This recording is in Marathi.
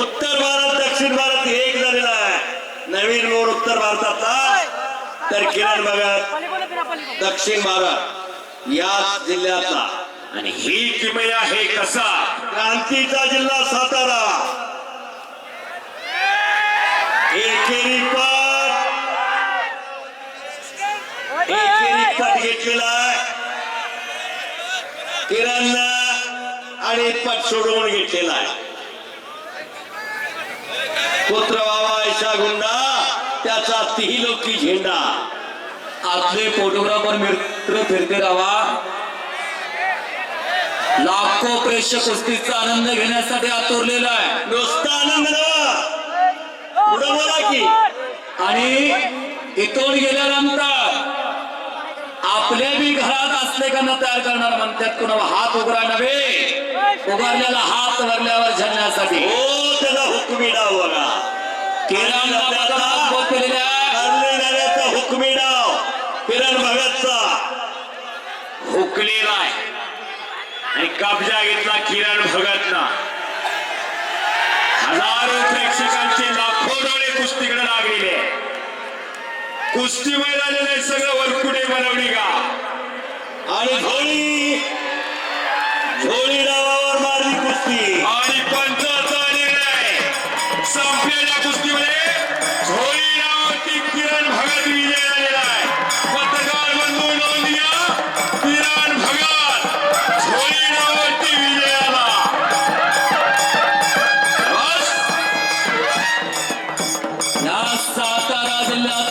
उत्तर भारत दक्षिण भारत एक झालेला आहे. नवीन मोड उत्तर भारताचा तर किरण भागात दक्षिण भारत याच जिल्ह्याचा आणि ही किमया हे कसा? क्रांतीचा जिल्हा सातारा. एकेरी पाठ एकेरी पाठ घेतलेला आणि पाठ सोडवून घेतलेला आहे. पुत्र बाबा ऐशा गुंडा त्याचा तिहिलोकी झेंडा. आपले फोटोग्राफर मित्र फिरते राहा लाखो प्रेक्षक कुस्तीचा आनंद घेण्यासाठी आतुरलेला आहे. नुसता आनंद पुढे बोला की. आणि इथून गेल्यानंतर आपल्या बी घरात असले का तयार करणार म्हणतात कोणा हात उघडा नव्हे. उभारलेला हात भरल्यावर झरण्यासाठी हो त्याचा हुकमी डाव बघा. किरण जाण्याचा हुकमी डाव किरण भगतचा हुकलेला आहे. आणि कब्जा घेतला किरण भगतनं हजारो प्रेक्षकांचे लाखो डोळे कुस्तीकडे लागलेले. कुस्ती मैदानाने सगळं वरकुडे बनवली का? आणि झोळी